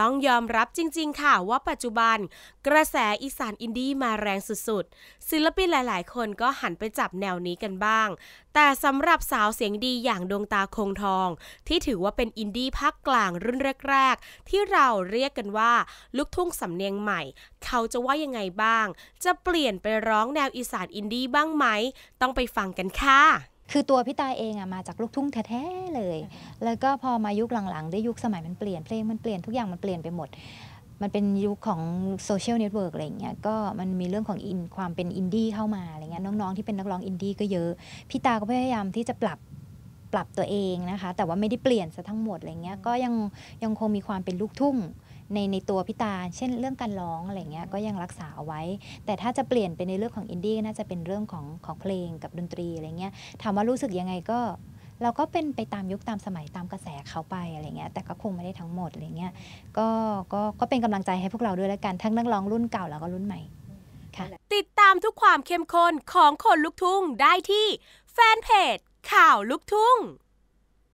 ต้องยอมรับจริงๆ ค่ะว่าปัจจุบัน กระแสอีสานอินดี้มาแรงสุดๆ ศิลปินหลายๆ คนก็หันไปจับแนวนี้กันบ้าง แต่สำหรับสาวเสียงดีอย่างดวงตาคงทอง ที่ถือว่าเป็นอินดี้ภาคกลางรุ่นแรกๆ ที่เราเรียกกันว่า ลูกทุ่งสำเนียงใหม่ เขาจะว่ายังไงบ้าง จะเปลี่ยนไปร้องแนวอีสานอินดี้บ้างไหม ต้องไปฟังกันค่ะ คือตัวพี่ตายเองอะมาจากลูกทุ่งแท้ๆเลย แล้วก็พอมายุคหลังๆ ได้ยุคสมัยมันเปลี่ยนเพลงมันเปลี่ยนทุกอย่างมันเปลี่ยนไปหมด มันเป็นยุคของโซเชียลเน็ตเวิร์กอะไรอย่างเงี้ย ก็มันมีเรื่องของอินความเป็นอินดี้เข้ามาอะไรเงี้ยน้องๆที่เป็นนักร้องอินดี้ก็เยอะ พี่ตาก็พยายามที่จะปรับปรับตัวเองนะคะ แต่ว่าไม่ได้เปลี่ยนซะทั้งหมดอะไรเงี้ย ก็ยังยังคงมีความเป็นลูกทุ่ง ในในตัวพี่ตา เช่นเรื่องการร้องอะไรเงี้ยก็ยังรักษาเอาไว้ แต่ถ้าจะเปลี่ยนไปในเรื่องของอินดี้น่าจะเป็นเรื่องของของเพลงกับดนตรีอะไรเงี้ยถามว่ารู้สึกยังไงก็เราก็เป็นไปตามยุคตามสมัยตามกระแสเขาไปอะไรเงี้ยแต่ก็คงไม่ได้ทั้งหมดอะไรเงี้ยก็ก็ก็เป็นกำลังใจให้พวกเราด้วยแล้วกันทั้งนักร้องรุ่นเก่าแล้วก็รุ่นใหม่ค่ะติดตามทุกความเข้มข้นของคนลุกทุ่งได้ที่แฟนเพจข่าวลุกทุ่ง